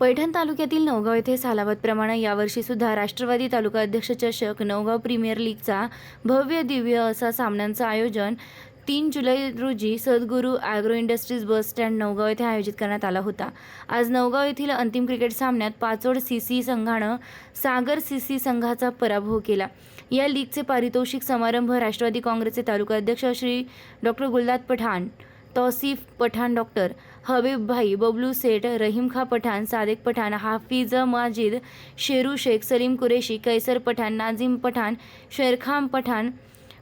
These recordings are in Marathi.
पैठण तालुक्यातील नवगाव येथे सालावतप्रमाणे यावर्षी सुद्धा राष्ट्रवादी तालुका अध्यक्ष चषक नवगाव प्रीमियर लीगचा भव्य दिव्य असा सामन्यांचं आयोजन तीन जुलै रोजी Sadguru agro industries bus stand Navgaon येथे आयोजित करण्यात आला होता. आज नवगाव येथील अंतिम क्रिकेट सामन्यात पाचोड सी सी संघानं सागर सी सी संघाचा पराभव केला. या लीगचे पारितोषिक समारंभ राष्ट्रवादी काँग्रेसचे तालुका अध्यक्ष श्री डॉक्टर गुलदाद पठाण तौसिफ पठाण डॉक्टर हबीब भाई बबलू सेठ रहीमखा पठाण सादेक पठाण हाफिज माजिद शेरू शेख सलीम कुरेशी कैसर पठाण नाझीम पठाण शेरखाम पठाण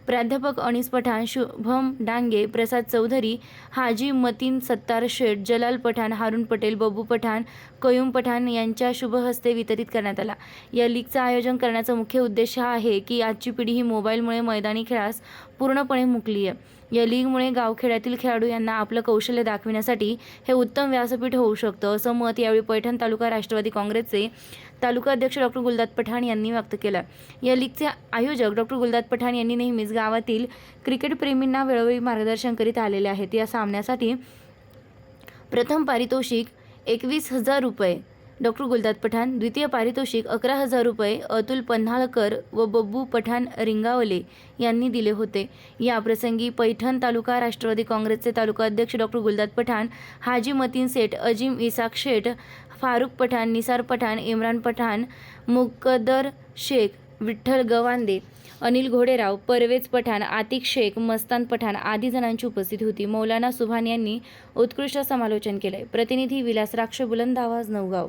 प्राध्यापक अनिस पठाण शुभम डांगे प्रसाद चौधरी हाजी मतीन सत्तार शेठ जलाल पठाण हारून पटेल बबू पठाण कयूम पठाण यांच्या शुभहस्ते वितरित करण्यात आला. या लीगचं आयोजन करण्याचा मुख्य उद्देश हा आहे की आजची पिढी ही मोबाईलमुळे मैदानी खेळास पूर्णपणे मुकली आहे या लीगमुळे गावखेड्यातील खेळाडू यांना आपलं कौशल्य दाखविण्यासाठी हे उत्तम व्यासपीठ होऊ शकतं असं मत यावेळी पैठण तालुका राष्ट्रवादी काँग्रेसचे तालुका अध्यक्ष डॉक्टर गुलदात पठाण यांनी व्यक्त केलं या लीगचे आयोजक डॉक्टर गुलदात पठाण यांनी नेहमीच गावातील क्रिकेटप्रेमींना वेळोवेळी मार्गदर्शन करीत आलेले आहेत. या सामन्यासाठी प्रथम पारितोषिक एकवीस हजार रुपये डॉक्टर गुलदाद पठाण द्वितीय पारितोषिक अकरा हजार रुपये अतुल पन्हाळकर व बब्बू पठाण रिंगावले यांनी दिले होते. या प्रसंगी पैठण तालुका राष्ट्रवादी काँग्रेसचे तालुका अध्यक्ष डॉक्टर गुलदाद पठाण हाजी मतीन सेठ अजिम इसाक शेठ फारुख पठाण निसार पठाण इम्रान पठाण मुकदर शेख विठ्ठल गवांदे अनिल घोडेराव परवेज पठाण आतिक शेख मस्तान पठाण आदी जणांची उपस्थिती होती. मौलाना सुभान यांनी उत्कृष्ट समालोचन केले प्रतिनिधी विलास राक्ष बुलंद आवाज नवगाव.